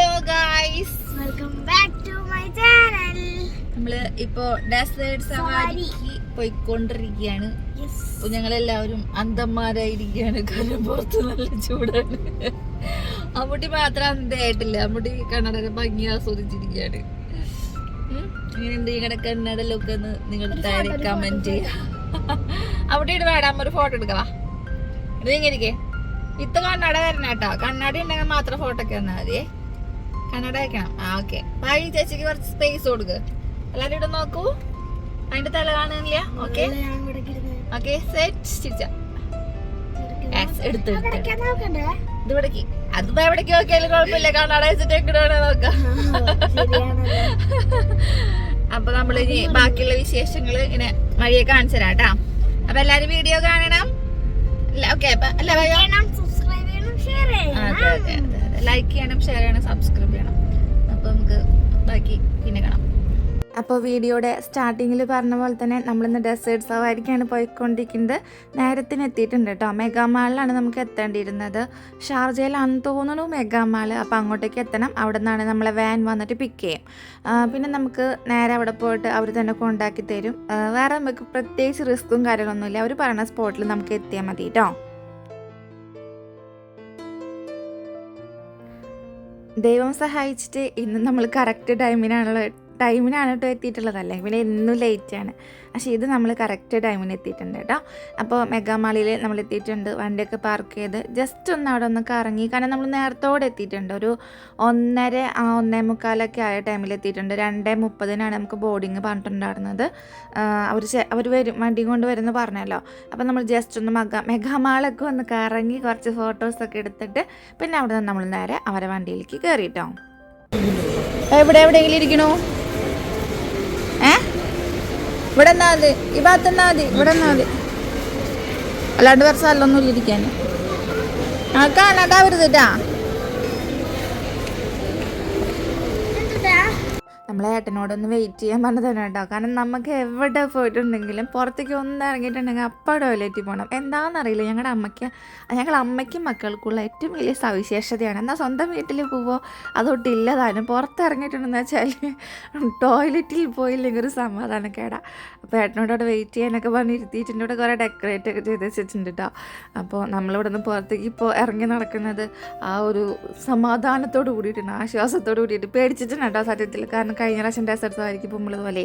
Hello guys welcome back to my channel നമ്മൾ ഇപ്പോ desert സവാരിക്ക് പോയിക്കൊണ്ടിരിക്കുകയാണ്. അപ്പൊ ഞങ്ങളെല്ലാവരും അന്തന്മാരായിരിക്കുകയാണ് കാരണം പുറത്ത് നല്ല ചൂടാണ്. അമ്മൂട്ടി മാത്രം അന്തയായിട്ടില്ല അമ്മൂട്ടി കണ്ണട ഭംഗി ആസ്വദിച്ചിരിക്കുകയാണ്. എങ്ങനെയുണ്ട് നിങ്ങളുടെ കണ്ണട ലുക്ക് എന്ന് നിങ്ങൾ താഴെ കമന്റ് ചെയ്യാം. അമ്മൂട്ടിയുടെ വേടാൻ ഒരു ഫോട്ടോ എടുക്കവാ ഇത് ഇങ്ങനെ ഇരിക്കേ. ഇത്ത കണ്ണട വരണം കേട്ടോ. കണ്ണാടി ഉണ്ടെങ്കിൽ മാത്രം ഫോട്ടോ ഒക്കെ തന്നാൽ മതിയേ. കണ്ണട വെക്കണം ആ ഓക്കെ. ഭായി ചേച്ചിക്ക് കുറച്ച് സ്പേസ് കൊടുക്ക്. എല്ലാവരും ഇവിടെ നോക്കൂ. അതിന്റെ തല കാണുന്നില്ല? ഓക്കെ. ഓക്കെ സെറ്റ് ചിരിച്ച. എടുത്ത് ഇത് ഇവിടേക്ക്. അതിപ്പോ എവിടേക്ക് നോക്കിയാലും കുഴപ്പമില്ല. കണ്ണട വെച്ചിട്ട് എങ്ങോട്ട് നോക്കാം. അപ്പൊ നമ്മൾ ഇനി ബാക്കിയുള്ള വിശേഷങ്ങൾ ഇങ്ങനെ വഴിയെ കാണിച്ചു തരാം കേട്ടാ. അപ്പൊ എല്ലാരും വീഡിയോ കാണണം. ഓക്കെ അല്ല ചെയ്യണം സബ്സ്ക്രൈബ് ചെയ്യണം ഷെയർ ചെയ്യണം. ലൈക്ക് ചെയ്യണം ഷെയർ ചെയ്യണം സബ്സ്ക്രൈബ് ചെയ്യണം. അപ്പോൾ നമുക്ക് ബാക്കി പിന്നെ കാണാം. അപ്പോൾ വീഡിയോയുടെ സ്റ്റാർട്ടിങ്ങിൽ പറഞ്ഞ പോലെ തന്നെ നമ്മളിന്ന് ഡെസേർട്ട് സവാരിക്കാണ് പോയിക്കൊണ്ടിരിക്കുന്നത്. നേരത്തിന് എത്തിയിട്ടുണ്ട് കേട്ടോ. മെഗാമാളിലാണ് നമുക്ക് എത്തേണ്ടിയിരുന്നത്. ഷാർജയിലാണെന്ന് തോന്നുന്നു മെഗാമാൾ അപ്പോൾ അങ്ങോട്ടേക്ക് എത്തണം. അവിടെ നിന്നാണ് നമ്മളെ വാൻ വന്നിട്ട് പിക്ക് ചെയ്യും. പിന്നെ നമുക്ക് നേരെ അവിടെ പോയിട്ട് അവർ തന്നെ കൊണ്ടാക്കി തരും. വേറെ നമുക്ക് പ്രത്യേകിച്ച് റിസ്ക്കും കാര്യങ്ങളൊന്നുമില്ല. അവർ പറയുന്ന സ്പോട്ടിൽ നമുക്ക് എത്തിയാൽ മതി കേട്ടോ. ദൈവം സഹായിച്ചിട്ട് ഇന്ന് നമ്മൾ കറക്റ്റ് ടൈമിനാണല്ലോ ടൈമിനാണ് കേട്ടോ എത്തിയിട്ടുള്ളതല്ലേ? പിന്നെ ഇന്നും ലേറ്റ് ആണ് പക്ഷേ ഇത് നമ്മൾ കറക്റ്റ് ടൈമിന് എത്തിയിട്ടുണ്ട് കേട്ടോ അപ്പോൾ മെഗാമാളിയിൽ നമ്മൾ എത്തിയിട്ടുണ്ട്. വണ്ടിയൊക്കെ പാർക്ക് ചെയ്ത് ജസ്റ്റ് ഒന്ന് അവിടെ ഒന്ന് കറങ്ങി. കാരണം നമ്മൾ നേരത്തോടെ എത്തിയിട്ടുണ്ട്. ഒരു ഒന്നര ആ ഒന്നേ മുക്കാലൊക്കെ ആയ ടൈമിൽ എത്തിയിട്ടുണ്ട്. രണ്ടേ മുപ്പതിനാണ് നമുക്ക് ബോർഡിങ് പറഞ്ഞിട്ടുണ്ടായിരുന്നത്. അവർ അവർ വരും. വണ്ടി കൊണ്ട് വരുമെന്ന് പറഞ്ഞല്ലോ. അപ്പോൾ നമ്മൾ ജസ്റ്റ് ഒന്ന് മെഗാ മെഗാമാളൊക്കെ ഒന്ന് കറങ്ങി കുറച്ച് ഫോട്ടോസൊക്കെ എടുത്തിട്ട് പിന്നെ അവിടെ നിന്ന് നമ്മൾ നേരെ അവരെ വണ്ടിയിലേക്ക് കയറിയിട്ടോ എവിടെ എവിടെയെങ്കിലും ഇരിക്കണോ? ഇവിടെ എന്നാ മതി. ഈ ഭാഗത്ത് എന്നാ മതി. ഇവിടെ എന്നാ മതി. അല്ലാണ്ട് വേറെ അല്ലൊന്നും ഇരിക്കാൻ. ആ കാണാട്ടാ വരുതിട്ടാ നമ്മളെ ഏട്ടനോടൊന്ന് വെയിറ്റ് ചെയ്യാൻ പറഞ്ഞതാണ് കേട്ടോ. കാരണം നമുക്ക് എവിടെ പോയിട്ടുണ്ടെങ്കിലും പുറത്തേക്ക് ഒന്ന് ഇറങ്ങിയിട്ടുണ്ടെങ്കിൽ അപ്പം ടോയ്ലറ്റിൽ പോകണം എന്താണെന്നറിയില്ല. ഞങ്ങളുടെ അമ്മയ്ക്ക് ഞങ്ങളുടെ അമ്മയ്ക്കും മക്കൾക്കുള്ള ഏറ്റവും വലിയ സവിശേഷതയാണ്. എന്നാൽ സ്വന്തം വീട്ടിൽ പോവോ? അതൊട്ടില്ല താനും. പുറത്ത് ഇറങ്ങിയിട്ടുണ്ടെന്ന് വെച്ചാൽ ടോയ്ലറ്റിൽ പോയില്ലെങ്കിൽ ഒരു സമാധാനക്കേടാ. അപ്പോൾ ഏട്ടനോട് വെയിറ്റ് ചെയ്യാനൊക്കെ പറഞ്ഞ് ഇരുത്തിയിട്ടുണ്ട്. ഇവിടെ കുറേ ഡെക്കറേറ്റ് ഒക്കെ ചെയ്ത് വെച്ചിട്ടുണ്ട് കേട്ടോ. അപ്പോൾ നമ്മളിവിടെ നിന്ന് പുറത്തേക്ക് ഇപ്പോൾ ഇറങ്ങി നടക്കുന്നത് ആ ഒരു സമാധാനത്തോട് കൂടിയിട്ടുണ്ട് ആശ്വാസത്തോട് കൂടിയിട്ട് പേടിച്ചിട്ടുണ്ട് കേട്ടോ സത്യത്തിൽ. കാരണം കഴിഞ്ഞ പ്രാവശ്യം ടെസ്റ്റ് എടുത്തതായിരിക്കും ഇപ്പോൾ നമ്മളിതുപോലെ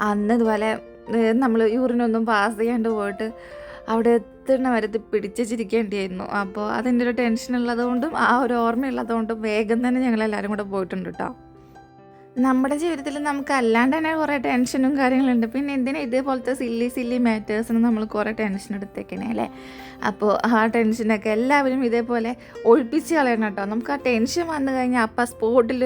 അന്ന് ഇതുപോലെ നമ്മൾ യൂറിനൊന്നും പാസ് ചെയ്യാണ്ട് പോയിട്ട് അവിടെ എത്തുന്ന വരത്ത് പിടിച്ചിരിക്കേണ്ടിയായിരുന്നു അപ്പോൾ അതിന്റെ ഒരു ടെൻഷൻ ഉള്ളതുകൊണ്ടും ആ ഒരു ഓർമ്മയുള്ളതുകൊണ്ടും വേഗം തന്നെ ഞങ്ങളെല്ലാവരും കൂടെ പോയിട്ടുണ്ട് കേട്ടോ നമ്മുടെ ജീവിതത്തിൽ നമുക്ക് അല്ലാണ്ട് തന്നെ കുറേ ടെൻഷനും കാര്യങ്ങളുണ്ട്. പിന്നെ എന്തിനാ ഇതേപോലത്തെ സില്ലി സില്ലി മാറ്റേഴ്സിന് നമ്മൾ കുറേ ടെൻഷൻ എടുത്തേക്കണേ അല്ലേ? അപ്പോൾ ആ ടെൻഷനൊക്കെ എല്ലാവരും ഇതേപോലെ ഒഴിപ്പിച്ച് കളയണം കേട്ടോ. നമുക്ക് ആ ടെൻഷൻ വന്നു കഴിഞ്ഞാൽ അപ്പം സ്പോട്ടിൽ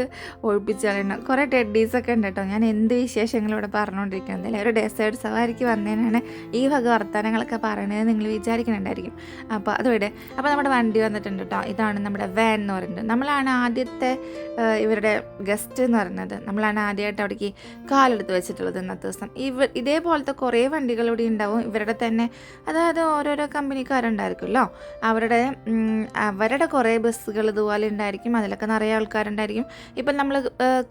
ഒഴിപ്പിച്ച് കളയണം. കുറേ ടെഡീസൊക്കെ ഉണ്ട് കേട്ടോ. ഞാൻ എന്ത് വിശേഷങ്ങളും ഇവിടെ പറഞ്ഞുകൊണ്ടിരിക്കുന്നത് അല്ലേ? ഒരു ഡെസേർട്ട് സവാരിക്ക് വന്നതിനാണ് ഈ വക വർത്തമാനങ്ങളൊക്കെ പറയണത് നിങ്ങൾ വിചാരിക്കുന്നുണ്ടായിരിക്കും അപ്പോൾ അതുവിടെ അപ്പോൾ നമ്മുടെ വണ്ടി വന്നിട്ടുണ്ട് കേട്ടോ. ഇതാണ് നമ്മുടെ വാൻ എന്ന് പറയുന്നത്. നമ്മളാണ് ആദ്യത്തെ ഇവരുടെ ഗസ്റ്റ് എന്ന് പറയുന്നത്. നമ്മളാണ് ആദ്യമായിട്ട് അവിടേക്ക് കാലെടുത്ത് വെച്ചിട്ടുള്ളത് ഇന്നത്തെ ദിവസം. ഇവ ഇതേപോലത്തെ കുറേ വണ്ടികൾ ഇവിടെ ഉണ്ടാവും. ഇവരുടെ തന്നെ അതായത് ഓരോരോ കമ്പനിക്കാരുണ്ടായിരിക്കുമല്ലോ. അവരുടെ അവരുടെ കുറേ ബസ്സുകൾ ഇതുപോലെ ഉണ്ടായിരിക്കും. അതിലൊക്കെ നിറയെ ആൾക്കാരുണ്ടായിരിക്കും. ഇപ്പം നമ്മൾ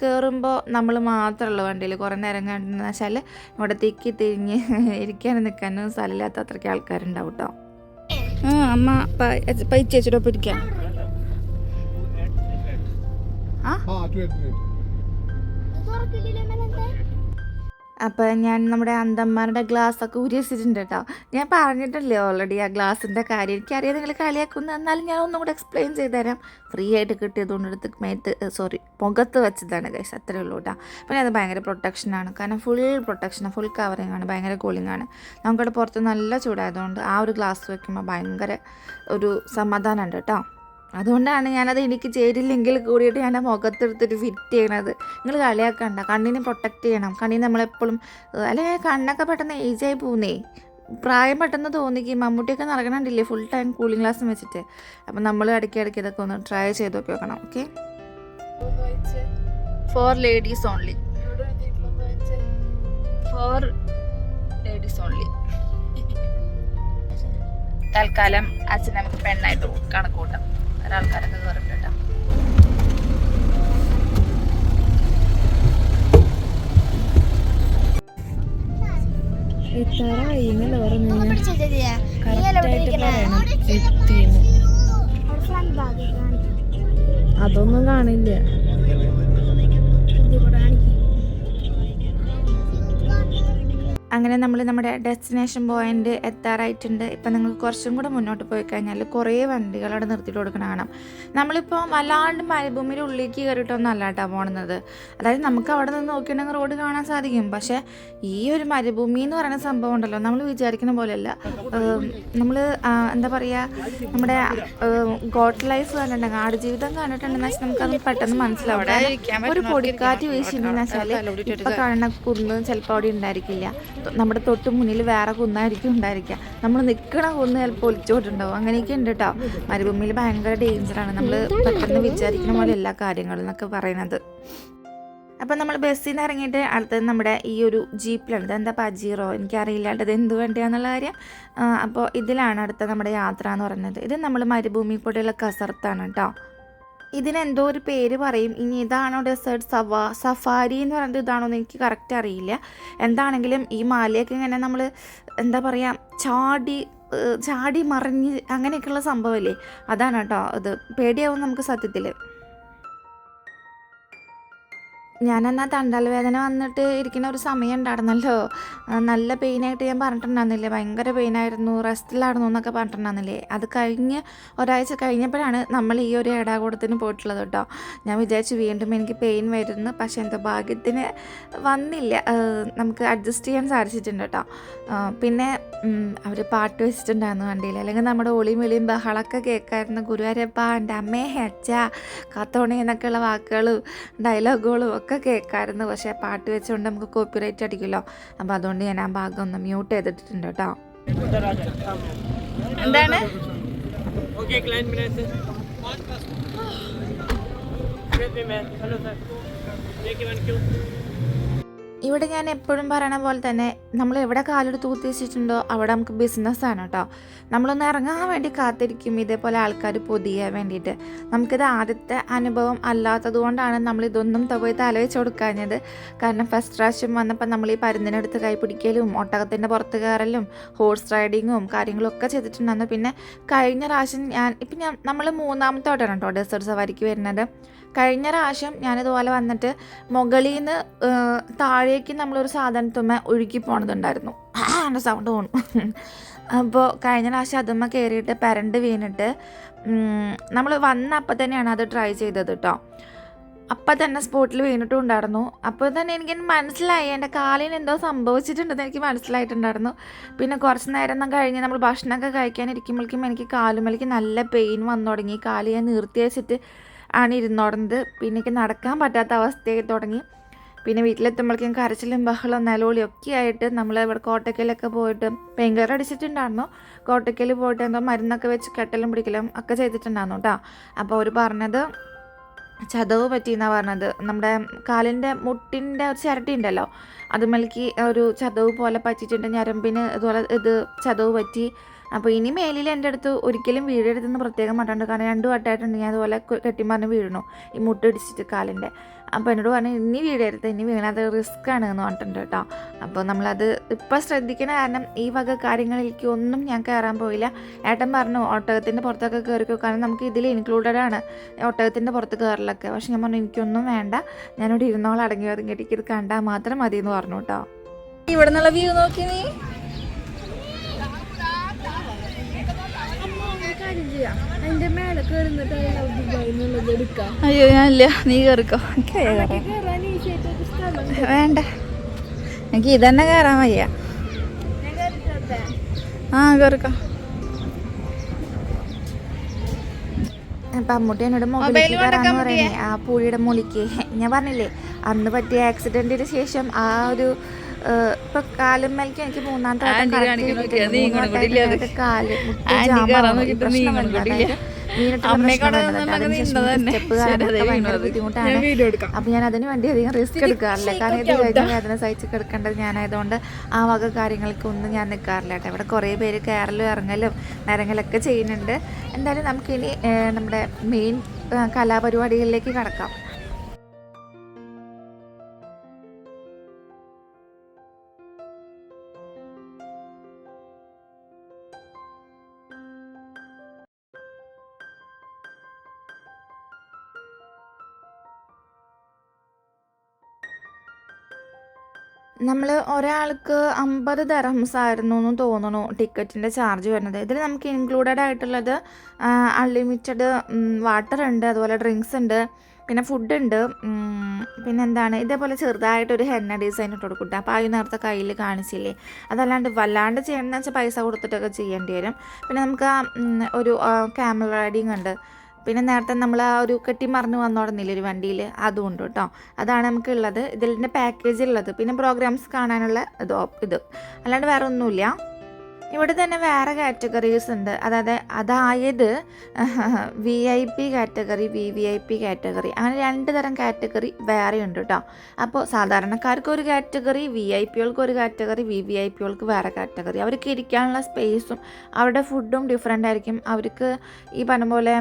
കയറുമ്പോൾ നമ്മൾ മാത്രമുള്ള വണ്ടിയിൽ കുറേ നേരം കണ്ടെന്ന് വെച്ചാൽ ഇവിടെ തിക്കി തിരിഞ്ഞ് ഇരിക്കാനും നിൽക്കാനും സ്ഥലമില്ലാത്ത അത്രയ്ക്ക് ആൾക്കാരുണ്ടാവും കേട്ടോ. ആ അമ്മ പൈച്ചേച്ചിട്ടൊപ്പം ഇരിക്കാം. ആ? അപ്പോൾ ഞാൻ നമ്മുടെ അന്തന്മാരുടെ ഗ്ലാസ് ഒക്കെ ഊരി വെച്ചിട്ടുണ്ട് കേട്ടോ ഞാൻ പറഞ്ഞിട്ടില്ലേ ഓൾറെഡി ആ ഗ്ലാസിന്റെ കാര്യം. എനിക്കറിയാം നിങ്ങൾ കളിയാക്കുന്നു എന്നാലും ഞാൻ ഒന്നും കൂടെ എക്സ്പ്ലെയിൻ ചെയ്ത് തരാം ഫ്രീ ആയിട്ട് കിട്ടിയതുകൊണ്ട് എടുത്ത് മേത്ത് സോറി പുകത്ത് വെച്ചതാണ് ഗൈസ് അത്രേ ഉള്ളൂ കേട്ടോ പിന്നെ അത് ഭയങ്കര പ്രൊട്ടക്ഷനാണ് കാരണം ഫുൾ പ്രൊട്ടക്ഷനാണ് ഫുൾ കവറിങ് ആണ്. ഭയങ്കര കൂളിംഗ് ആണ്. നമുക്കിവിടെ പുറത്ത് നല്ല ചൂടായതുകൊണ്ട് ആ ഒരു ഗ്ലാസ് വെക്കുമ്പോൾ ഭയങ്കര ഒരു സമാധാനമുണ്ട് കേട്ടോ അതുകൊണ്ടാണ് ഞാനത് എനിക്ക് ചേരില്ലെങ്കിൽ കൂടിയിട്ട് ഞാൻ മുഖത്തെടുത്തിട്ട് ഫിറ്റ് ചെയ്യണത്. നിങ്ങൾ കളിയാക്കണ്ട. കണ്ണിനെ പ്രൊട്ടക്റ്റ് ചെയ്യണം. കണ്ണിന് നമ്മളെപ്പോഴും അല്ലെങ്കിൽ കണ്ണൊക്കെ പെട്ടെന്ന് ഏജായി പോകുന്നേ പ്രായം പെട്ടെന്ന് തോന്നിക്കും. മമ്മൂട്ടിയൊക്കെ നടക്കണണ്ടില്ലേ ഫുൾ ടൈം കൂളിംഗ് ഗ്ലാസ് വെച്ചിട്ട്. അപ്പം നമ്മൾ ഇടയ്ക്ക് ഇടയ്ക്ക് ഇതൊക്കെ ഒന്ന് ട്രൈ ചെയ്ത് നോക്കി വെക്കണം okay for ladies only for ladies only തൽക്കാലം അച്ഛൻ നമുക്ക് പെണ്ണായിട്ട് ഭയങ്കര ആൾക്കാരൊക്കെ കയറിട്ടുണ്ട് കേട്ടോ അതൊന്നും കാണില്ല. അങ്ങനെ നമ്മൾ നമ്മുടെ ഡെസ്റ്റിനേഷൻ പോയിന്റ് എത്താറായിട്ടുണ്ട് ഇപ്പം നിങ്ങൾ കുറച്ചും കൂടെ മുന്നോട്ട് പോയി കഴിഞ്ഞാൽ കുറേ വണ്ടികൾ അവിടെ നിർത്തിയിട്ട് കൊടുക്കണം കാണാം നമ്മളിപ്പോൾ വല്ലാണ്ട് മരുഭൂമിയുടെ ഉള്ളിലേക്ക് കയറിയിട്ടൊന്നും അല്ല കേട്ടോ പോണത് അതായത് നമുക്ക് അവിടെ നിന്ന് നോക്കിയിട്ടുണ്ടെങ്കിൽ റോഡ് കാണാൻ സാധിക്കും പക്ഷേ ഈ ഒരു മരുഭൂമി എന്ന് പറയുന്ന സംഭവം ഉണ്ടല്ലോ നമ്മൾ വിചാരിക്കുന്ന പോലെയല്ല നമ്മൾ എന്താ പറയുക നമ്മുടെ ഗോട്ട് ലൈഫ് കണ്ടിട്ടുണ്ടെങ്കിൽ ആടുജീവിതം കണ്ടിട്ടുണ്ടെന്ന് വെച്ചാൽ നമുക്കത് പെട്ടെന്ന് മനസ്സിലാവും ഒരു പൊടിക്കാറ്റ് വീശിട്ടുണ്ടെന്ന് വെച്ചാൽ ഇപ്പം കാണുന്ന കുന്ന് ചിലപ്പോൾ അവിടെ ഉണ്ടായിരിക്കില്ല നമ്മുടെ തൊട്ട് മുന്നിൽ വേറെ കുന്നായിരിക്കും ഉണ്ടായിരിക്കുക. നമ്മൾ നിൽക്കണ കുന്ന് ചിലപ്പോൾ ഒലിച്ചോട്ടുണ്ടാവും അങ്ങനെയൊക്കെ ഉണ്ട് കേട്ടോ മരുഭൂമിയിൽ ഭയങ്കര ഡേഞ്ചറാണ്. നമ്മൾ പെട്ടെന്ന് വിചാരിക്കുന്ന പോലെ എല്ലാ കാര്യങ്ങളും എന്നൊക്കെ പറയുന്നത് അപ്പം നമ്മൾ ബസ്സിൽ നിന്ന് ഇറങ്ങിയിട്ട് അടുത്തത് നമ്മുടെ ഈ ഒരു ജീപ്പിലാണ്. ഇത് എന്താ പജീറോ? എനിക്കറിയില്ല ഇത് എന്ത് വേണ്ടിയാന്നുള്ള കാര്യം. അപ്പോൾ ഇതിലാണ് അടുത്ത നമ്മുടെ യാത്ര എന്ന് പറയുന്നത്. ഇത് നമ്മൾ മരുഭൂമി കൂടെയുള്ള കസർത്താണ് കേട്ടോ ഇതിനെന്തോ ഒരു പേര് പറയും. ഇനി ഇതാണോ ഡെസേർട്ട് സവാ സഫാരി എന്ന് പറയുന്നത് ഇതാണോ എന്ന് എനിക്ക് കറക്റ്റ് അറിയില്ല. എന്താണെങ്കിലും ഈ മാലയൊക്കെ ഇങ്ങനെ നമ്മൾ എന്താ പറയുക ചാടി ചാടി മറിഞ്ഞ് അങ്ങനെയൊക്കെയുള്ള സംഭവമല്ലേ അതാണ് കേട്ടോ. അത് പേടിയാവും നമുക്ക് സത്യത്തിൽ ഞാനെന്നാ തണ്ടൽ വേദന വന്നിട്ട് ഇരിക്കുന്ന ഒരു സമയം ഉണ്ടായിരുന്നല്ലോ. നല്ല പെയിനായിട്ട് ഞാൻ പറഞ്ഞിട്ടുണ്ടായിരുന്നില്ലേ? ഭയങ്കര പെയിനായിരുന്നു റെസ്റ്റിലായിരുന്നു എന്നൊക്കെ പറഞ്ഞിട്ടുണ്ടായിരുന്നില്ലേ? അത് കഴിഞ്ഞ് ഒരാഴ്ച കഴിഞ്ഞപ്പോഴാണ് നമ്മൾ ഈ ഒരു ഏടാകൂടത്തിന് പോയിട്ടുള്ളത് കേട്ടോ. ഞാൻ വിചാരിച്ചു വീണ്ടും എനിക്ക് പെയിൻ വരുന്നു പക്ഷേ എന്തോ ഭാഗ്യത്തിന് വന്നില്ല. നമുക്ക് അഡ്ജസ്റ്റ് ചെയ്യാൻ സാധിച്ചിട്ടുണ്ട് കേട്ടോ. പിന്നെ അവർ പാട്ട് വെച്ചിട്ടുണ്ടായിരുന്നു വണ്ടിയിൽ. അല്ലെങ്കിൽ നമ്മുടെ ഒളിയും വിളിയും ബഹളമൊക്കെ കേൾക്കായിരുന്നു. ഗുരുവാരപ്പ എന്റെ അമ്മേ അച്ഛ കത്തോണേ എന്നൊക്കെയുള്ള വാക്കുകളും ഡയലോഗുകളും ഒക്കെ കേൾക്കായിരുന്നു. പക്ഷേ പാട്ട് വെച്ചുകൊണ്ട് നമുക്ക് കോപ്പിറൈറ്റ് അടിക്കുമല്ലോ. അപ്പോൾ അതുകൊണ്ട് ഞാൻ ആ ഭാഗം ഒന്ന് മ്യൂട്ട് ചെയ്തിട്ടുണ്ട് കേട്ടോ. എന്താണ്? Okay, kleinen ഇവിടെ ഞാൻ എപ്പോഴും പറയണ പോലെ തന്നെ നമ്മൾ എവിടെ കാലെടുത്ത് കുത്തിവെച്ചിട്ടുണ്ടോ അവിടെ നമുക്ക് ബിസിനസ്സാണ് കേട്ടോ നമ്മളൊന്ന് ഇറങ്ങാൻ വേണ്ടി കാത്തിരിക്കും. ഇതേപോലെ ആൾക്കാർ പൊതിയാൻ വേണ്ടിയിട്ട്. നമുക്കിത് ആദ്യത്തെ അനുഭവം അല്ലാത്തത് കൊണ്ടാണ് നമ്മൾ ഇതൊന്നും പോയി തലവെച്ച് കൊടുക്കാഞ്ഞത്. കാരണം ഫസ്റ്റ് പ്രാവശ്യം വന്നപ്പോൾ നമ്മൾ ഈ പരുന്നിനടുത്ത് കൈ പിടിക്കലും ഒട്ടകത്തിന്റെ പുറത്ത് കയറലും ഹോഴ്സ് റൈഡിങ്ങും കാര്യങ്ങളൊക്കെ ചെയ്തിട്ടുണ്ടായിരുന്നു. പിന്നെ കഴിഞ്ഞ പ്രാവശ്യം ഞാൻ ഇപ്പം ഞാൻ നമ്മൾ മൂന്നാമത്തെ വട്ടമാണ് കേട്ടോ ഡെസേർട്ട് സവാരിക്ക് വരുന്നത്. കഴിഞ്ഞ പ്രാവശ്യം ഞാനിതുപോലെ വന്നിട്ട് മുകളിൽ നിന്ന് താഴേക്ക് നമ്മളൊരു സാധനത്തുമ്മ ഒഴുക്കി പോണതുണ്ടായിരുന്നു. സൗണ്ട് പോണു അപ്പോൾ കഴിഞ്ഞ പ്രാവശ്യം അതുമ്മ കയറിയിട്ട് പെരണ്ട് വീണിട്ട് നമ്മൾ വന്ന അപ്പം തന്നെയാണ് അത് ട്രൈ ചെയ്തത് കേട്ടോ അപ്പം തന്നെ സ്പോട്ടിൽ വീണിട്ടും ഉണ്ടായിരുന്നു. അപ്പോൾ തന്നെ എനിക്ക് മനസ്സിലായി എന്റെ കാലിന് എന്തോ സംഭവിച്ചിട്ടുണ്ടെന്ന് എനിക്ക് മനസ്സിലായിട്ടുണ്ടായിരുന്നു. പിന്നെ കുറച്ച് നേരം കഴിഞ്ഞ് നമ്മൾ ഭക്ഷണമൊക്കെ കഴിക്കാനിരിക്കുമ്പോഴേക്കും എനിക്ക് കാലുമലയ്ക്ക് നല്ല പെയിൻ വന്നു തുടങ്ങി. കാൽ ഞാൻ നിർത്തി വെച്ചിട്ട് ആണ് ഇരുന്നോടുന്നത്. പിന്നെ എനിക്ക് നടക്കാൻ പറ്റാത്ത അവസ്ഥയായി തുടങ്ങി. പിന്നെ വീട്ടിലെത്തുമ്പോഴേക്കും കരച്ചിലും ബഹളം നിലവിളി ഒക്കെ ആയിട്ട് നമ്മൾ ഇവിടെ കോട്ടയ്ക്കലൊക്കെ പോയിട്ട് ഭയങ്കര അടിച്ചിട്ടുണ്ടായിരുന്നു. കോട്ടയ്ക്കൽ പോയിട്ട് എന്തോ മരുന്നൊക്കെ വെച്ച് കെട്ടലും പിടിക്കലും ഒക്കെ ചെയ്തിട്ടുണ്ടായിരുന്നു കേട്ടോ. അപ്പോൾ അവർ പറഞ്ഞത് ചതവ് പറ്റിയെന്നാണ് പറഞ്ഞത്. നമ്മുടെ കാലിന്റെ മുട്ടിന്റെ ഒരു ചിരട്ടി ഉണ്ടല്ലോ അതുമേലേക്ക് ഒരു ചതവ് പോലെ പറ്റിയിട്ടുണ്ട്. ഞരമ്പിന് ഇതുപോലെ ഇത് ചതവ് പറ്റി അപ്പോൾ ഇനി മേലിൽ എന്റെ അടുത്ത് ഒരിക്കലും വീഴരുതെന്ന് പ്രത്യേകം പറഞ്ഞിട്ടുണ്ട്. കാരണം രണ്ട് വട്ടമായിട്ടുണ്ട് ഞാൻ അതുപോലെ കെട്ടിമാറിന് വീഴണു ഈ മുട്ടിടിച്ചിട്ട് കാലിന്റെ. അപ്പോൾ എന്നോട് പറഞ്ഞു ഇനി വീഴരുത്. ഇനി വീണത് റിസ്ക് ആണ് എന്ന് പറഞ്ഞിട്ടുണ്ട് കേട്ടോ. അപ്പോൾ നമ്മളത് ഇപ്പം ശ്രദ്ധിക്കണ കാരണം ഈ വക കാര്യങ്ങളിലേക്ക് ഒന്നും ഞാൻ കയറാൻ പോയില്ല. ഏട്ടൻ പറഞ്ഞു ഒട്ടകത്തിന്റെ പുറത്തൊക്കെ കയറിക്കോ കാരണം നമുക്ക് ഇതിൽ ഇൻക്ലൂഡഡ് ആണ്. ഒട്ടകത്തിന്റെ പുറത്ത് കയറലൊക്കെ പക്ഷെ ഞാൻ പറഞ്ഞു എനിക്കൊന്നും വേണ്ട. ഞാനിവിടെ ഇരുന്നോളം. അടങ്ങി ഒതുങ്ങിയിട്ട് ഇത് കണ്ടാൽ മാത്രം മതി എന്ന് പറഞ്ഞു കേട്ടോ. ഇവിടെ നിന്നുള്ള വ്യൂ നോക്കി നീ അതിന്റെ മേലെ കേറുന്നിട്ട് ദുബായി എന്നുള്ളത് എടുക്കാം അയ്യോ ഞാനില്ല. നീ കയറിക്കോ എനിക്ക് വേണ്ട. എനിക്ക് ഇതന്നെ കയറാൻ വയ്യ. ആ കയറിക്കോ അപ്പം അമ്മൂട്ടി എന്നോട് മൊബൈലിൽ കയറാന്ന് പറയുന്നത് ആ പുഴയുടെ മുളിക്ക്. ഞാൻ പറഞ്ഞില്ലേ അന്ന് പറ്റിയ ആക്സിഡന്റിന് ശേഷം ആ ഒരു ഇപ്പൊ കാലുമ്മേലേക്ക് എനിക്ക് മൂന്നാം കാൽ അപ്പൊ ഞാൻ അതിന് വേണ്ടി അധികം റിസ്ക് എടുക്കാറില്ല. കാരണം ഇത് കഴിഞ്ഞ വേദന സഹിച്ച് കിടക്കേണ്ടത് ഞാനായതുകൊണ്ട് ആ വക കാര്യങ്ങൾക്കൊന്നും ഞാൻ നിൽക്കാറില്ല കേട്ടോ. ഇവിടെ കുറേ പേര് കയറലും ഇറങ്ങലും നിരങ്ങലൊക്കെ ചെയ്യുന്നുണ്ട്. എന്തായാലും നമുക്കിനി നമ്മുടെ മെയിൻ കലാപരിപാടികളിലേക്ക് കടക്കാം. നമ്മൾ ഒരാൾക്ക് അമ്പത് ദർഹംസ് ആയിരുന്നു എന്ന് തോന്നുന്നു ടിക്കറ്റിന്റെ ചാർജ് വരുന്നത്. ഇതിൽ നമുക്ക് ഇൻക്ലൂഡഡ് ആയിട്ടുള്ളത് അൺലിമിറ്റഡ് വാട്ടർ ഉണ്ട് അതുപോലെ ഡ്രിങ്ക്സ് ഉണ്ട് പിന്നെ ഫുഡ് ഉണ്ട് പിന്നെ എന്താണ് ഇതേപോലെ ചെറുതായിട്ടൊരു ഹെന്ന ഡിസൈൻ ഇട്ട് കൊടുക്കട്ടെ അപ്പോൾ ആ നേരത്തെ കയ്യിൽ കാണിച്ചില്ലേ? അതല്ലാണ്ട് വല്ലാണ്ട് ചെയ്യണമെന്ന് വെച്ചാൽ പൈസ കൊടുത്തിട്ടൊക്കെ ചെയ്യേണ്ടി വരും. പിന്നെ നമുക്ക് ഒരു ക്യാമറ റൈഡിങ് ഉണ്ട്. പിന്നെ നേരത്തെ നമ്മൾ ആ ഒരു കെട്ടി മറന്നു വന്നോടുന്നില്ല ഒരു വണ്ടിയിൽ അതും ഉണ്ട് കേട്ടോ അതാണ് നമുക്കുള്ളത്. ഇതിന്റെ പാക്കേജ് ഉള്ളത് പിന്നെ പ്രോഗ്രാംസ് കാണാനുള്ള ഇത് ഇത്. അല്ലാണ്ട് വേറെ ഒന്നുമില്ല ഇവിടെ തന്നെ വേറെ കാറ്റഗറീസ് ഉണ്ട്. അതായത് അതായത് V I P category V V I P category അങ്ങനെ രണ്ട് തരം കാറ്റഗറി വേറെ ഉണ്ട് കേട്ടോ അപ്പോൾ സാധാരണക്കാർക്ക് ഒരു കാറ്റഗറി വി ഐ പികൾക്ക് ഒരു കാറ്റഗറി വി വി ഐ പികൾക്ക് വേറെ കാറ്റഗറി അവർക്ക് ഇരിക്കാനുള്ള സ്പേസും അവരുടെ ഫുഡും ഡിഫറെന്റ് ആയിരിക്കും. അവർക്ക് ഈ പറഞ്ഞ പോലെ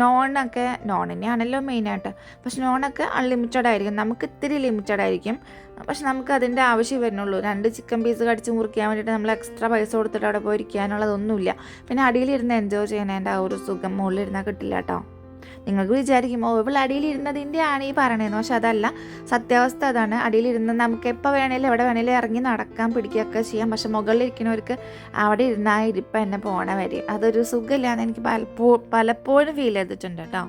നോണൊക്കെ നോൺ തന്നെയാണല്ലോ മെയിനായിട്ട് പക്ഷെ നോണൊക്കെ അൺലിമിറ്റഡ് ആയിരിക്കും. നമുക്ക് ഇത്തിരി ലിമിറ്റഡ് ആയിരിക്കും. പക്ഷെ നമുക്ക് അതിന്റെ ആവശ്യം വരുന്നുള്ളൂ. രണ്ട് ചിക്കൻ പീസ് കടിച്ച് മുറിക്കാൻ വേണ്ടിയിട്ട് നമ്മൾ എക്സ്ട്രാ പൈസ കൊടുത്തിട്ട് അവിടെ പോയി ഇരിക്കാനുള്ളതൊന്നുമില്ല പിന്നെ അടിയിലിരുന്ന് എൻജോയ് ചെയ്യുന്നതിന്റെ ആ ഒരു സുഖം മുകളിലിരുന്നാൽ കിട്ടില്ല കേട്ടോ. നിങ്ങൾക്ക് വിചാരിക്കും ഓ ഇവൾ അടിയിലിരുന്നതിന്റെ ആണ് ഈ പറയണതെന്ന് പക്ഷെ അതല്ല സത്യാവസ്ഥ അതാണ്. അടിയിലിരുന്ന് നമുക്ക് എപ്പോൾ വേണേലും എവിടെ വേണേലും ഇറങ്ങി നടക്കാൻ പിടിക്കുകയൊക്കെ ചെയ്യാം. പക്ഷെ മുകളിലിരിക്കുന്നവർക്ക് അവിടെ ഇരുന്നാൽ ഇരിപ്പം ഇരിപ്പ് എന്നെ പോണ വരെ. അതൊരു സുഖമില്ലാന്ന് എനിക്ക് പലപ്പോ പലപ്പോഴും ഫീൽ ചെയ്തിട്ടുണ്ട് കേട്ടോ.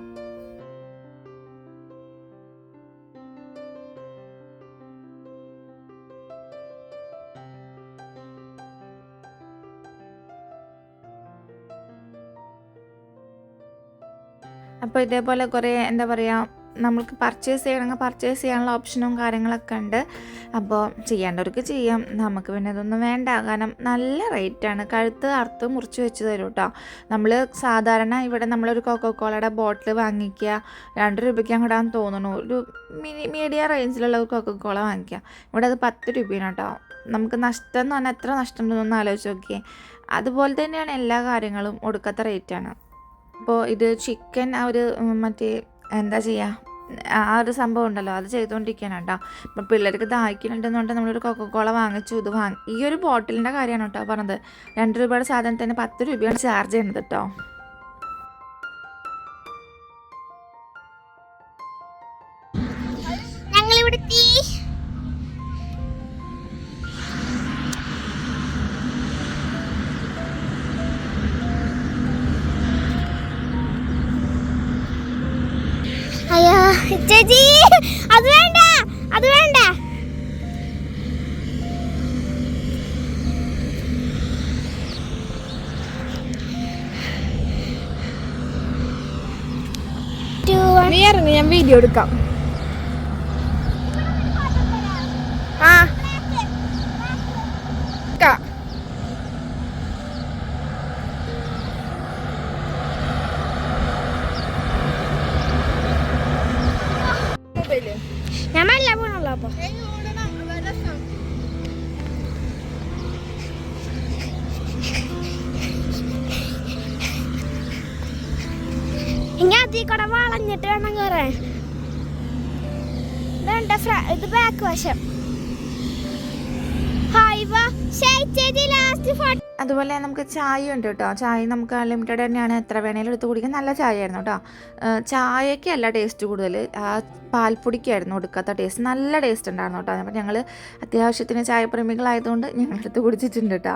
അപ്പോൾ ഇതേപോലെ കുറേ എന്താ പറയുക നമ്മൾക്ക് പർച്ചേസ് ചെയ്യണമെങ്കിൽ പർച്ചേസ് ചെയ്യാനുള്ള ഓപ്ഷനും കാര്യങ്ങളൊക്കെ ഉണ്ട്. അപ്പോൾ ചെയ്യേണ്ടവർക്ക് ചെയ്യാം. നമുക്ക് പിന്നെ ഇതൊന്നും വേണ്ട. കാരണം നല്ല റേറ്റാണ് കഴുത്ത് അറുത്ത് മുറിച്ച് വെച്ച് തരും കേട്ടോ നമ്മൾ സാധാരണ ഇവിടെ നമ്മളൊരു കൊക്കോ കോളയുടെ ബോട്ടിൽ വാങ്ങിക്കുക. രണ്ട് രൂപയ്ക്ക് അങ്ങോട്ടാന്ന് തോന്നുന്നു ഒരു മിനി മീഡിയം റേഞ്ചിലുള്ള ഒരു കൊക്കോ കോള വാങ്ങിക്കുക. ഇവിടെ അത് പത്ത് രൂപയാണ് കേട്ടോ നമുക്ക് നഷ്ടം എന്ന് പറഞ്ഞാൽ എത്ര നഷ്ടം ഉണ്ടെന്നൊന്ന് ആലോചിച്ച് നോക്കിയേ. അതുപോലെ തന്നെയാണ് എല്ലാ കാര്യങ്ങളും. ഒടുക്കത്തെ റേറ്റാണ് അപ്പോൾ ഇത് ചിക്കൻ ആ ഒരു മറ്റേ എന്താ ചെയ്യുക ആ ഒരു സംഭവം ഉണ്ടല്ലോ അത് ചെയ്തുകൊണ്ടിരിക്കുകയാണ് കേട്ടോ. അപ്പം പിള്ളേർക്ക് ദാഹിക്കുന്നുണ്ടെന്നുകൊണ്ട് നമ്മളൊരു കൊക്കക്കോള വാങ്ങിച്ചു ഇത് വാങ്ങി ഈ ഒരു ബോട്ടിലിന്റെ കാര്യമാണ് കേട്ടോ പറഞ്ഞത്. രണ്ട് രൂപയുടെ സാധനത്തിന് പത്ത് രൂപയാണ് ചാർജ് ചെയ്യുന്നത് കേട്ടോ. ഇറങ്ങി ഞാൻ വീഡിയോ നമുക്ക് ചായ ഉണ്ട് കേട്ടോ. ചായ നമുക്ക് അൺലിമിറ്റഡ് തന്നെയാണ്. എത്ര വേണേലും എടുത്ത് കുടിക്കാൻ നല്ല ചായ ആയിരുന്നു കേട്ടോ ചായക്കല്ല ടേസ്റ്റ് കൂടുതൽ ആ പാൽപ്പൊടിക്കായിരുന്നു കൊടുക്കാത്ത ടേസ്റ്റ് നല്ല ടേസ്റ്റ് ഉണ്ടായിരുന്നു കേട്ടോ. അപ്പം ഞങ്ങൾ അത്യാവശ്യത്തിന് ചായപ്രേമികളായതുകൊണ്ട് ഞങ്ങൾ എടുത്ത് കുടിച്ചിട്ടുണ്ട് കേട്ടോ.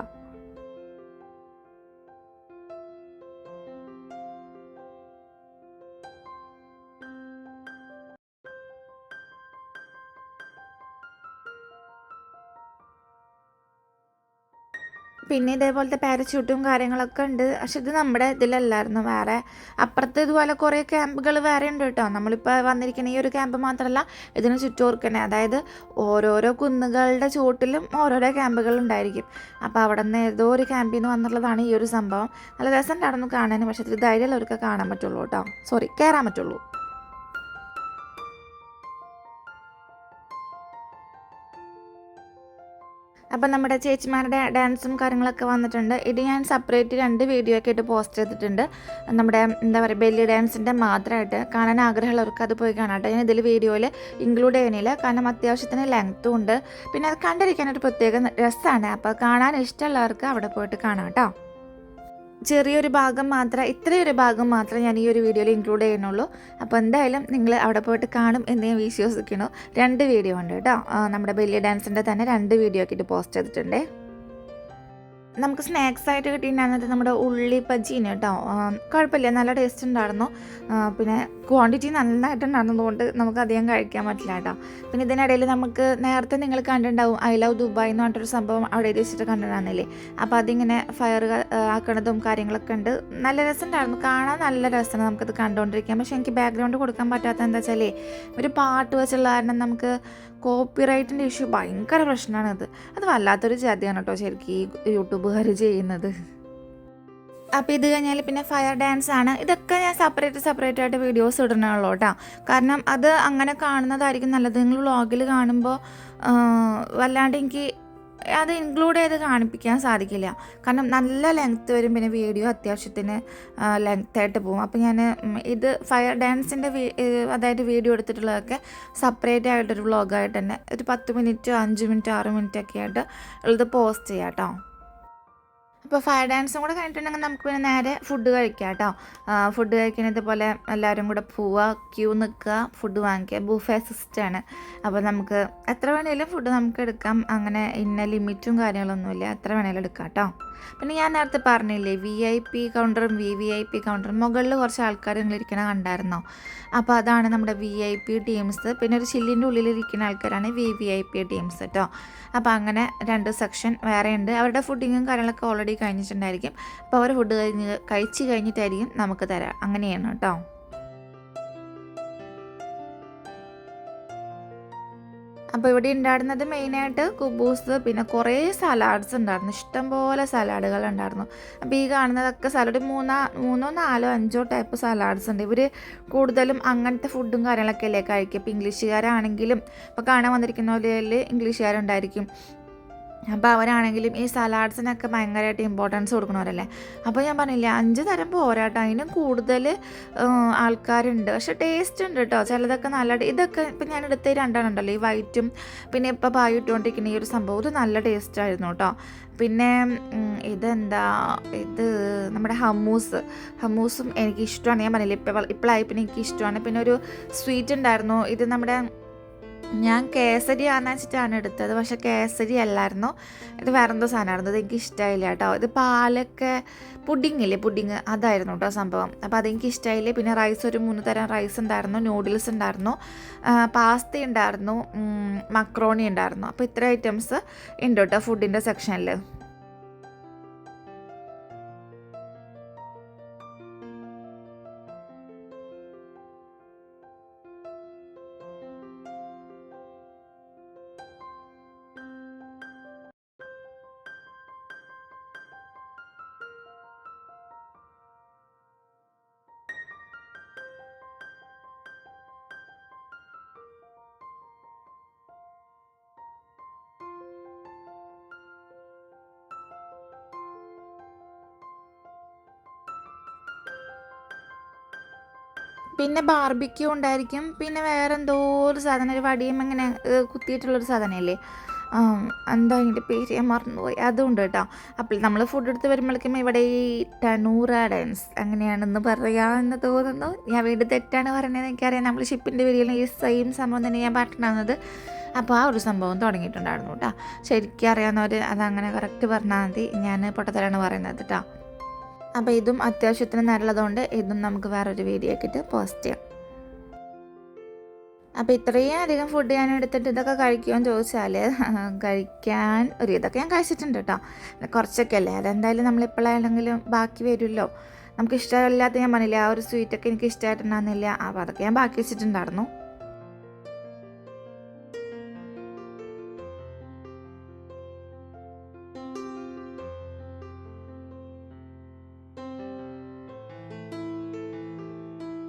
പിന്നെ ഇതേപോലത്തെ പാരച്യൂട്ടും കാര്യങ്ങളൊക്കെ ഉണ്ട്. പക്ഷെ ഇത് നമ്മുടെ ഇതിലല്ലായിരുന്നു. വേറെ അപ്പുറത്ത് ഇതുപോലെ കുറേ ക്യാമ്പുകൾ വേറെ ഉണ്ട് കേട്ടോ. നമ്മളിപ്പോൾ വന്നിരിക്കുന്ന ഈ ഒരു ക്യാമ്പ് മാത്രമല്ല ഇതിന് ചുറ്റോർക്കണേ അതായത് ഓരോരോ കുന്നുകളുടെ ചുവട്ടിലും ഓരോരോ ക്യാമ്പുകൾ ഉണ്ടായിരിക്കും. അപ്പോൾ അവിടെ നിന്ന് ഏതോ ഒരു ക്യാമ്പിൽ നിന്ന് വന്നിട്ടുള്ളതാണ് ഈ ഒരു സംഭവം. നല്ല രസം ഉണ്ടായിരുന്നു കാണാൻ പക്ഷേ ഇത്തിരി ധൈര്യമുള്ളവർക്ക് കാണാൻ പറ്റുള്ളൂ കേട്ടോ. സോറി കയറാൻ പറ്റുള്ളൂ. അപ്പം നമ്മുടെ ചേച്ചിമാരുടെ ഡാൻസും കാര്യങ്ങളൊക്കെ വന്നിട്ടുണ്ട്. ഇത് ഞാൻ സെപ്പറേറ്റ് രണ്ട് വീഡിയോ ഒക്കെ ആയിട്ട് പോസ്റ്റ് ചെയ്തിട്ടുണ്ട്. നമ്മുടെ എന്താ പറയുക ബെല്ലി ഡാൻസിന്റെ മാത്രമായിട്ട് കാണാൻ ആഗ്രഹമുള്ളവർക്ക് അത് പോയി കാണാം കേട്ടോ. ഞാൻ ഇതിൽ വീഡിയോയിൽ ഇൻക്ലൂഡ് ചെയ്യണില്ല കാരണം അത്യാവശ്യത്തിന് ലെങ്ത്തും ഉണ്ട്. പിന്നെ അത് കണ്ടിരിക്കാൻ ഒരു പ്രത്യേക രസമാണ് അപ്പോൾ കാണാൻ ഇഷ്ടമുള്ളവർക്ക് അവിടെ പോയിട്ട് കാണാം കേട്ടോ. ചെറിയൊരു ഭാഗം മാത്രം ഇത്രയൊരു ഭാഗം മാത്രമേ ഞാൻ ഈ ഒരു വീഡിയോയിൽ ഇൻക്ലൂഡ് ചെയ്യുന്നുള്ളൂ. അപ്പോൾ എന്തായാലും നിങ്ങൾ അവിടെ പോയിട്ട് കാണും എന്ന് ഞാൻ വിശ്വസിക്കുന്നു. രണ്ട് വീഡിയോ ഉണ്ട് കേട്ടോ. നമ്മുടെ ബെല്ലി ഡാൻസിന്റെ തന്നെ രണ്ട് വീഡിയോ ആക്കിയിട്ട് പോസ്റ്റ് ചെയ്തിട്ടുണ്ടേ. നമുക്ക് സ്നാക്സ് ആയിട്ട് കിട്ടിയിട്ടുണ്ടായിരുന്നത് നമ്മുടെ ഉള്ളി ബജീന് കേട്ടോ. കുഴപ്പമില്ല. നല്ല ടേസ്റ്റ് ഉണ്ടായിരുന്നു. പിന്നെ ക്വാണ്ടിറ്റി നന്നായിട്ടുണ്ടായിരുന്നതുകൊണ്ട് നമുക്ക് അധികം കഴിക്കാൻ പറ്റില്ല കേട്ടോ. പിന്നെ ഇതിനിടയിൽ നമുക്ക് നേരത്തെ നിങ്ങൾ കണ്ടിട്ടുണ്ടാവും ഐ ലവ് ദുബായ് എന്ന് പറഞ്ഞിട്ടൊരു സംഭവം അവിടെ വെച്ചിട്ട് കണ്ടിട്ടുണ്ടായിരുന്നില്ലേ? അപ്പോൾ അതിങ്ങനെ ഫയർ ആക്കണതും കാര്യങ്ങളൊക്കെ ഉണ്ട്. നല്ല രസമുണ്ടായിരുന്നു. കാണാൻ നല്ല രസമാണ് നമുക്കത് കണ്ടുകൊണ്ടിരിക്കാം പക്ഷേ എനിക്ക് ബാക്ക്ഗ്രൗണ്ട് കൊടുക്കാൻ പറ്റാത്ത എന്താ വെച്ചാലേ ഒരു പാട്ട് വെച്ചുള്ള കാരണം നമുക്ക് കോപ്പിറൈറ്റിന്റെ ഇഷ്യൂ ഭയങ്കര പ്രശ്നമാണത്. അത് വല്ലാത്തൊരു ചതിയാണ് കേട്ടോ ശരിക്കും ഈ യൂട്യൂബുകാർ ചെയ്യുന്നത്. അപ്പോൾ ഇത് കഴിഞ്ഞാൽ പിന്നെ ഫയർ ഡാൻസ് ആണ്. ഇതൊക്കെ ഞാൻ സെപ്പറേറ്റ് സെപ്പറേറ്റ് ആയിട്ട് വീഡിയോസ് ഇടണുള്ളൂ കേട്ടോ. കാരണം അത് അങ്ങനെ കാണുന്നതായിരിക്കും നല്ലത്. നിങ്ങൾ വ്ളോഗിൽ കാണുമ്പോൾ വല്ലാണ്ട് എനിക്ക് അത് ഇൻക്ലൂഡ് ചെയ്ത് കാണിപ്പിക്കാൻ സാധിക്കില്ല. കാരണം നല്ല ലെങ്ത്ത് വരും പിന്നെ വീഡിയോ അത്യാവശ്യത്തിന് ലെങ്ത്തായിട്ട് പോകും. അപ്പോൾ ഞാൻ ഇത് ഫയർ ഡാൻസിന്റെ അതായത് വീഡിയോ എടുത്തിട്ടുള്ളതൊക്കെ സെപ്പറേറ്റ് ആയിട്ടൊരു വ്ളോഗായിട്ട് തന്നെ ഒരു പത്ത് മിനിറ്റ് അഞ്ച് മിനിറ്റ് ആറ് മിനിറ്റ് ഒക്കെ ആയിട്ട് ഉള്ളത് പോസ്റ്റ് ചെയ്യാം കേട്ടോ അപ്പോൾ ഫയർ ഡാൻസും കൂടെ കഴിഞ്ഞിട്ടുണ്ടെങ്കിൽ നമുക്ക് പിന്നെ നേരെ ഫുഡ് കഴിക്കാം കേട്ടോ ഫുഡ് കഴിക്കാൻ ഇതുപോലെ എല്ലാവരും കൂടെ പോവുക ക്യൂ നിൽക്കുക ഫുഡ് വാങ്ങിക്കുക. ബുഫേ സിസ്റ്റമാണ് അപ്പോൾ നമുക്ക് എത്ര വേണേലും ഫുഡ് നമുക്ക് എടുക്കാം. അങ്ങനെ ഇന്ന ലിമിറ്റും കാര്യങ്ങളൊന്നുമില്ല. എത്ര വേണേലും എടുക്കാം കേട്ടോ പിന്നെ ഞാൻ നേരത്തെ പറഞ്ഞില്ലേ വി ഐ പി കൗണ്ടറും വി വി ഐ പി കൗണ്ടറും മുകളിൽ കുറച്ച് ആൾക്കാർ നിങ്ങളിരിക്കണ കണ്ടായിരുന്നോ? അപ്പോൾ അതാണ് നമ്മുടെ വി ഐ പി ടീംസ് പിന്നെ ഒരു ചില്ലിന്റെ ഉള്ളിലിരിക്കുന്ന ആൾക്കാരാണ് V V I P teams കേട്ടോ അപ്പോൾ അങ്ങനെ രണ്ട് സെക്ഷൻ വേറെ ഉണ്ട് അവരുടെ ഫുഡിങ്ങും കാര്യങ്ങളൊക്കെ ഓൾറെഡി കഴിഞ്ഞിട്ടുണ്ടായിരിക്കും. അപ്പോൾ അവർ ഫുഡ് കഴിഞ്ഞ് കഴിച്ച് കഴിഞ്ഞിട്ടായിരിക്കും നമുക്ക് തരാം. അങ്ങനെയാണ് കേട്ടോ അപ്പോൾ ഇവിടെ ഉണ്ടായിരുന്നത് മെയിനായിട്ട് കുബൂസ് പിന്നെ കുറേ സലാഡ്സ് ഉണ്ടായിരുന്നു ഇഷ്ടംപോലെ സലാഡുകൾ ഉണ്ടായിരുന്നു അപ്പോൾ ഈ കാണുന്നതൊക്കെ സലാഡ് മൂന്നാ മൂന്നോ നാലോ അഞ്ചോ ടൈപ്പ് സലാഡ്സ് ഉണ്ട് ഇവർ കൂടുതലും അങ്ങനത്തെ ഫുഡും കാര്യങ്ങളൊക്കെ അല്ലേ കഴിക്കുക? ഇപ്പോൾ ഇംഗ്ലീഷുകാരാണെങ്കിലും ഇപ്പോൾ കാണാൻ വന്നിരിക്കുന്ന പോലെ ഇംഗ്ലീഷുകാരുണ്ടായിരിക്കും അപ്പോൾ അവരാണെങ്കിലും ഈ സലാഡ്സിനൊക്കെ ഭയങ്കരമായിട്ട് ഇമ്പോർട്ടൻസ് കൊടുക്കണവരല്ലേ അപ്പോൾ ഞാൻ പറഞ്ഞില്ലേ അഞ്ച് തരം പോരാട്ടോ. അതിനും കൂടുതൽ ആൾക്കാരുണ്ട്. പക്ഷെ ടേസ്റ്റ് ഉണ്ട് കേട്ടോ ചിലതൊക്കെ നല്ല ഇതൊക്കെ ഇപ്പം ഞാൻ എടുത്ത രണ്ടെണ്ണം ഉണ്ടല്ലോ. ഈ വൈറ്റും പിന്നെ ഇപ്പോൾ പായ ഇട്ടുകൊണ്ടിരിക്കുന്ന ഈ ഒരു സംഭവം. ഇത് നല്ല ടേസ്റ്റ് ആയിരുന്നു കേട്ടോ പിന്നെ ഇതെന്താ ഇത് നമ്മുടെ ഹമ്മൂസ് ഹമ്മൂസും എനിക്ക് ഇഷ്ടമാണ് ഞാൻ പറഞ്ഞില്ലേ ഇപ്പോൾ ഇപ്പോഴായി പിന്നെ എനിക്ക് ഇഷ്ടമാണ് പിന്നെ ഒരു സ്വീറ്റ് ഉണ്ടായിരുന്നു. ഇത് നമ്മുടെ ഞാൻ കേസരി ആണെന്ന് വെച്ചിട്ടാണ് എടുത്തത്. പക്ഷേ കേസരി അല്ലായിരുന്നു ഇത് വേറെന്തോ സാധനമായിരുന്നു. ഇത് എനിക്ക് ഇഷ്ടമായില്ല കേട്ടോ. ഇത് പാലൊക്കെ പുഡിങ് ഇല്ലേ പുഡിങ്. അതായിരുന്നു കേട്ടോ സംഭവം. അപ്പോൾ അതെനിക്ക് ഇഷ്ടമായില്ല പിന്നെ റൈസ് ഒരു മൂന്ന് തരം റൈസ് ഉണ്ടായിരുന്നു. നൂഡിൽസ് ഉണ്ടായിരുന്നു. പാസ്ത ഉണ്ടായിരുന്നു. മക്രോണി ഉണ്ടായിരുന്നു. അപ്പോൾ ഇത്ര ഐറ്റംസ് ഉണ്ട് കേട്ടോ ഫുഡിന്റെ സെക്ഷനിൽ പിന്നെ ബാർബിക്യൂ ഉണ്ടായിരിക്കും. പിന്നെ വേറെ എന്തോ ഒരു സാധനം ഒരു വടിയും ഇങ്ങനെ ഏഹ്, കുത്തിയിട്ടുള്ളൊരു സാധനമല്ലേ എന്താ അതിന്റെ പേര്? ഞാൻ മറന്നുപോയി. അതും ഉണ്ട് കേട്ടോ. അപ്പോൾ നമ്മൾ ഫുഡ് എടുത്ത് വരുമ്പോഴേക്കും ഇവിടെ ഈ ടനൂറ ഡാൻസ് അങ്ങനെയാണെന്ന് പറയാമെന്ന് തോന്നുന്നു. ഞാൻ വീണ്ടും തെറ്റാണ് പറയുന്നത് എനിക്കറിയാം. നമ്മൾ ഷിപ്പിന്റെ പേരിൽ ഈ സെയിം സംഭവം തന്നെ ഞാൻ പറഞ്ഞത്. അപ്പോൾ ആ ഒരു സംഭവം തുടങ്ങിയിട്ടുണ്ടായിരുന്നു കേട്ടോ. ശരിക്കും അറിയാവുന്നവർ അതങ്ങനെ കറക്റ്റ് പറഞ്ഞാൽ മതി. ഞാൻ പൊട്ടത്തരാണ് പറയുന്നത് കേട്ടോ. അപ്പോൾ ഇതും അത്യാവശ്യത്തിന് നല്ലതുകൊണ്ട് ഇതും നമുക്ക് വേറൊരു വീഡിയോ ആക്കിയിട്ട് പോസ്റ്റ് ചെയ്യാം. അപ്പോൾ ഇത്രയും അധികം ഫുഡ് ഞാൻ എടുത്തിട്ട് ഇതൊക്കെ കഴിക്കുമെന്ന് ചോദിച്ചാൽ കഴിക്കാൻ ഒരു ഇതൊക്കെ ഞാൻ കഴിച്ചിട്ടുണ്ട് കേട്ടോ കുറച്ചൊക്കെ അല്ലേ? അതെന്തായാലും നമ്മളിപ്പോഴാണെങ്കിലും ബാക്കി വരുമല്ലോ. നമുക്ക് ഇഷ്ടമില്ലാത്ത ഞാൻ പറഞ്ഞില്ല ആ ഒരു സ്വീറ്റൊക്കെ എനിക്ക് ഇഷ്ടമായിട്ടുണ്ടായിരുന്നില്ല. അപ്പോൾ അതൊക്കെ ഞാൻ ബാക്കി വെച്ചിട്ടുണ്ടായിരുന്നു.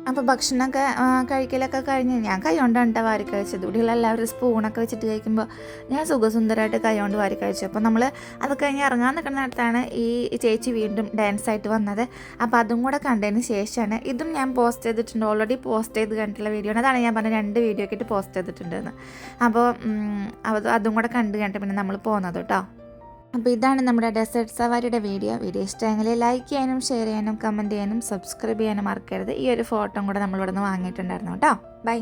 അപ്പോൾ ഭക്ഷണമൊക്കെ കഴിക്കലൊക്കെ കഴിഞ്ഞ് ഞാൻ കൈ കൊണ്ടാണ് കേട്ടോ വാരി കഴിച്ചത്. ഇവിടെയുള്ള എല്ലാവരും സ്പൂണൊക്കെ വെച്ചിട്ട് കഴിക്കുമ്പോൾ ഞാൻ സുഖസുന്ദരമായിട്ട് കൈകൊണ്ട് വാരി കഴിച്ചു. അപ്പോൾ നമ്മൾ അത് കഴിഞ്ഞ് ഇറങ്ങാൻ നിൽക്കുന്ന നേരത്താണ് ഈ ചേച്ചി വീണ്ടും ഡാൻസ് ആയിട്ട് വന്നത്. അപ്പോൾ അതും കൂടെ കണ്ടതിന് ശേഷമാണ് ഇതും ഞാൻ പോസ്റ്റ് ചെയ്തിട്ടുണ്ട്. ഓൾറെഡി പോസ്റ്റ് ചെയ്ത് കണ്ടിട്ടുള്ള വീഡിയോ ആണ്. അതാണ് ഞാൻ പറഞ്ഞ രണ്ട് വീഡിയോ ഒക്കെ ഇട്ട് പോസ്റ്റ് ചെയ്തിട്ടുണ്ടെന്ന്. അപ്പോൾ അതും കൂടെ കണ്ട് കണ്ടിട്ട് പിന്നെ നമ്മൾ പോകുന്നത് കേട്ടോ. അപ്പോൾ ഇതാണ് നമ്മുടെ ഡെസേർട്ട് സവാരിയുടെ വീഡിയോ വീഡിയോ ഇഷ്ടമെങ്കിൽ ലൈക്ക് ചെയ്യാനും ഷെയർ ചെയ്യാനും കമന്റ് ചെയ്യാനും സബ്സ്ക്രൈബ് ചെയ്യാനും മറക്കരുത്. ഈ ഒരു ഫോട്ടോ കൂടെ നമ്മളിവിടെ നിന്ന് വാങ്ങിയിട്ടുണ്ടായിരുന്നു കേട്ടോ. ബൈ